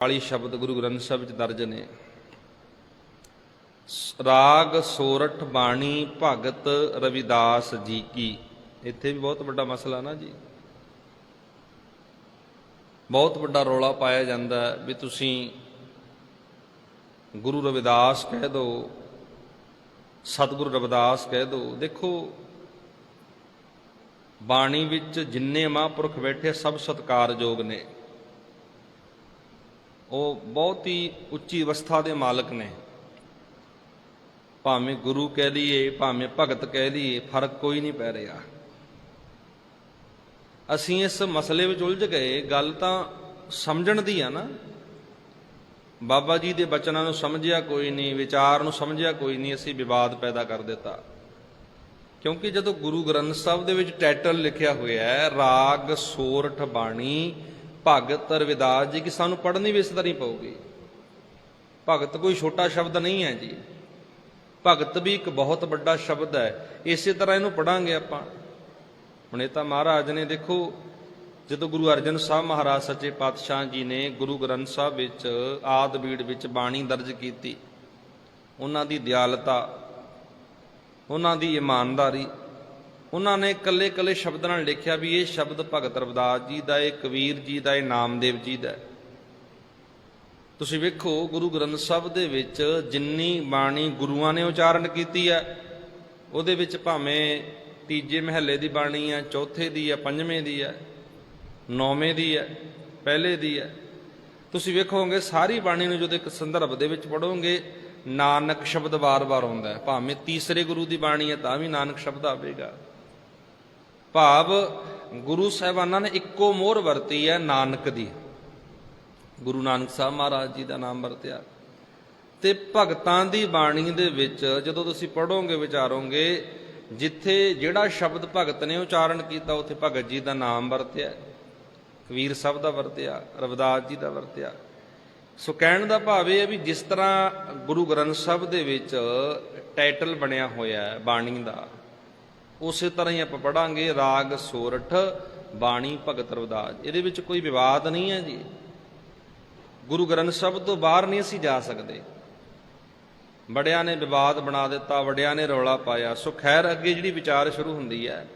40 ਸ਼ਬਦ ਗੁਰੂ ਗ੍ਰੰਥ ਸਾਹਿਬ ਵਿੱਚ ਦਰਜ ਨੇ। ਰਾਗ ਸੋਰਠ ਬਾਣੀ ਭਗਤ ਰਵਿਦਾਸ ਜੀ ਕੀ। ਇੱਥੇ ਵੀ ਬਹੁਤ ਵੱਡਾ ਮਸਲਾ ਨਾ ਜੀ। ਬਹੁਤ ਵੱਡਾ ਰੌਲਾ ਪਾਇਆ ਜਾਂਦਾ ਵੀ ਤੁਸੀਂ ਗੁਰੂ ਰਵਿਦਾਸ ਕਹਿ ਦਿਓ ਸਤਿਗੁਰੂ ਰਵਿਦਾਸ ਕਹਿ ਦਿਓ ਦੇਖੋ, ਬਾਣੀ ਵਿੱਚ ਜਿੰਨੇ ਮਹਾਂਪੁਰਖ ਬੈਠੇ ਸਭ ਸਤਿਕਾਰਯੋਗ ਨੇ। ਉਹ ਬਹੁਤ ਹੀ ਉੱਚੀ ਅਵਸਥਾ ਦੇ ਮਾਲਕ ਨੇ। ਭਾਵੇਂ ਗੁਰੂ ਕਹਿ ਲਈਏ, ਭਾਵੇਂ ਭਗਤ ਕਹਿ ਲਈਏ, ਫ਼ਰਕ ਕੋਈ ਨਹੀਂ ਪੈ ਰਿਹਾ। ਅਸੀਂ ਇਸ ਮਸਲੇ ਵਿੱਚ ਉਲਝ ਗਏ, ਗੱਲ ਤਾਂ ਸਮਝਣ ਦੀ ਆ ਨਾ। ਬਾਬਾ ਜੀ ਦੇ ਬਚਨਾਂ ਨੂੰ ਸਮਝਿਆ ਕੋਈ ਨਹੀਂ, ਵਿਚਾਰ ਨੂੰ ਸਮਝਿਆ ਕੋਈ ਨਹੀਂ, ਅਸੀਂ ਵਿਵਾਦ ਪੈਦਾ ਕਰ ਦਿੱਤਾ। ਕਿਉਂਕਿ ਜਦੋਂ ਗੁਰੂ ਗ੍ਰੰਥ ਸਾਹਿਬ ਦੇ ਵਿੱਚ ਟਾਈਟਲ ਲਿਖਿਆ ਹੋਇਆ ਹੈ, ਰਾਗ, ਸੋਰਠ ਬਾਣੀ ਭਗਤ ਰਵਿਦਾਸ ਜੀ, ਕਿ ਸਾਨੂੰ ਪੜ੍ਹਨੀ ਵੀ ਇਸ ਤਰ੍ਹਾਂ ਹੀ ਪਊਗੀ। ਭਗਤ ਕੋਈ ਛੋਟਾ ਸ਼ਬਦ ਨਹੀਂ ਹੈ ਜੀ। ਭਗਤ ਵੀ ਇੱਕ ਬਹੁਤ ਵੱਡਾ ਸ਼ਬਦ ਹੈ। ਇਸੇ ਤਰ੍ਹਾਂ ਇਹਨੂੰ ਪੜਾਂਗੇ ਆਪਾਂ। ਹੁਣ ਇਹ ਤਾਂ ਮਹਾਰਾਜ ਨੇ ਦੇਖੋ, ਜਦੋਂ ਗੁਰੂ ਅਰਜਨ ਸਾਹਿਬ ਮਹਾਰਾਜ ਸੱਚੇ ਪਾਤਸ਼ਾਹ ਜੀ ਨੇ ਗੁਰੂ ਗ੍ਰੰਥ ਸਾਹਿਬ ਵਿੱਚ ਆਦ ਬੀੜ ਵਿੱਚ ਬਾਣੀ ਦਰਜ ਕੀਤੀ, ਉਹਨਾਂ ਦੀ ਦਿਆਲਤਾ, ਉਹਨਾਂ ਦੀ ਇਮਾਨਦਾਰੀ ਉਹਨਾਂ ਨੇ ਇਕੱਲੇ ਇਕੱਲੇ ਸ਼ਬਦਾਂ ਨਾਲ ਲਿਖਿਆ ਵੀ ਇਹ ਸ਼ਬਦ ਭਗਤ ਰਵਿਦਾਸ ਜੀ ਦਾ ਇਹ ਕਬੀਰ ਜੀ ਦਾ ਇਹ ਨਾਮਦੇਵ ਜੀ ਦਾ ਤੁਸੀਂ ਵੇਖੋ, ਗੁਰੂ ਗ੍ਰੰਥ ਸਾਹਿਬ ਦੇ ਵਿੱਚ ਜਿੰਨੀ ਬਾਣੀ ਗੁਰੂਆਂ ਨੇ ਉਚਾਰਨ ਕੀਤੀ ਹੈ, ਉਹਦੇ ਵਿੱਚ ਭਾਵੇਂ ਤੀਜੇ ਮਹੱਲੇ ਦੀ ਬਾਣੀ ਹੈ, ਚੌਥੇ ਦੀ ਹੈ, ਪੰਜਵੇਂ ਦੀ ਹੈ, ਨੌਵੇਂ ਦੀ ਹੈ, ਪਹਿਲੇ ਦੀ ਹੈ। ਤੁਸੀਂ ਵੇਖੋਗੇ, ਸਾਰੀ ਬਾਣੀ ਨੂੰ ਜਦੋਂ ਇੱਕ ਸੰਦਰਭ ਦੇ ਵਿੱਚ ਪੜੋਗੇ ਨਾਨਕ ਸ਼ਬਦ ਵਾਰ-ਵਾਰ ਆਉਂਦਾ ਹੈ। ਭਾਵੇਂ ਤੀਸਰੇ ਗੁਰੂ ਦੀ ਬਾਣੀ ਹੈ, ਤਾਂ ਵੀ ਨਾਨਕ ਸ਼ਬਦ ਆਵੇਗਾ। ਭਾਵ ਗੁਰੂ ਸਾਹਿਬਾਨਾਂ ਨੇ ਇੱਕੋ ਮੋਹਰ ਵਰਤੀ ਹੈ, ਨਾਨਕ ਦੀ। ਗੁਰੂ ਨਾਨਕ ਸਾਹਿਬ ਮਹਾਰਾਜ ਜੀ ਦਾ ਨਾਮ ਵਰਤਿਆ। ਤੇ ਭਗਤਾਂ ਦੀ ਬਾਣੀ ਦੇ ਵਿੱਚ, ਜਦੋਂ ਤੁਸੀਂ ਪੜੋਗੇ ਵਿਚਾਰੋਗੇ, ਜਿੱਥੇ ਜਿਹੜਾ ਸ਼ਬਦ ਭਗਤ ਨੇ ਉਚਾਰਨ ਕੀਤਾ, ਉੱਥੇ ਭਗਤ ਜੀ ਦਾ ਨਾਮ ਵਰਤਿਆ। ਕਬੀਰ ਸਾਹਿਬ ਦਾ ਵਰਤਿਆ, ਰਵਿਦਾਸ ਜੀ ਦਾ ਵਰਤਿਆ। ਸੋ ਕਹਿਣ ਦਾ ਭਾਵ ਇਹ ਹੈ ਵੀ ਜਿਸ ਤਰ੍ਹਾਂ ਗੁਰੂ ਗ੍ਰੰਥ ਸਾਹਿਬ ਦੇ ਵਿੱਚ ਟਾਈਟਲ ਬਣਿਆ ਹੋਇਆ ਹੈ, ਬਾਣੀ ਦਾ ਉਸੇ ਤਰ੍ਹਾਂ ਹੀ ਆਪਾਂ ਪੜਾਂਗੇ ਰਾਗ, ਸੋਰਠ, ਬਾਣੀ, ਭਗਤ ਰਵਿਦਾਸ। ਇਹਦੇ ਵਿੱਚ ਕੋਈ ਵਿਵਾਦ ਨਹੀਂ ਹੈ ਜੀ। ਗੁਰੂ ਗ੍ਰੰਥ ਸਾਹਿਬ ਤੋਂ ਬਾਹਰ ਨਹੀਂ ਅਸੀਂ ਜਾ ਸਕਦੇ। ਬੜਿਆਂ ਨੇ ਵਿਵਾਦ ਬਣਾ ਦਿੱਤਾ, ਵੱਡਿਆਂ ਨੇ ਰੌਲਾ ਪਾਇਆ। ਸੋ ਖੈਰ, ਅੱਗੇ ਜਿਹੜੀ ਵਿਚਾਰ ਸ਼ੁਰੂ ਹੁੰਦੀ ਹੈ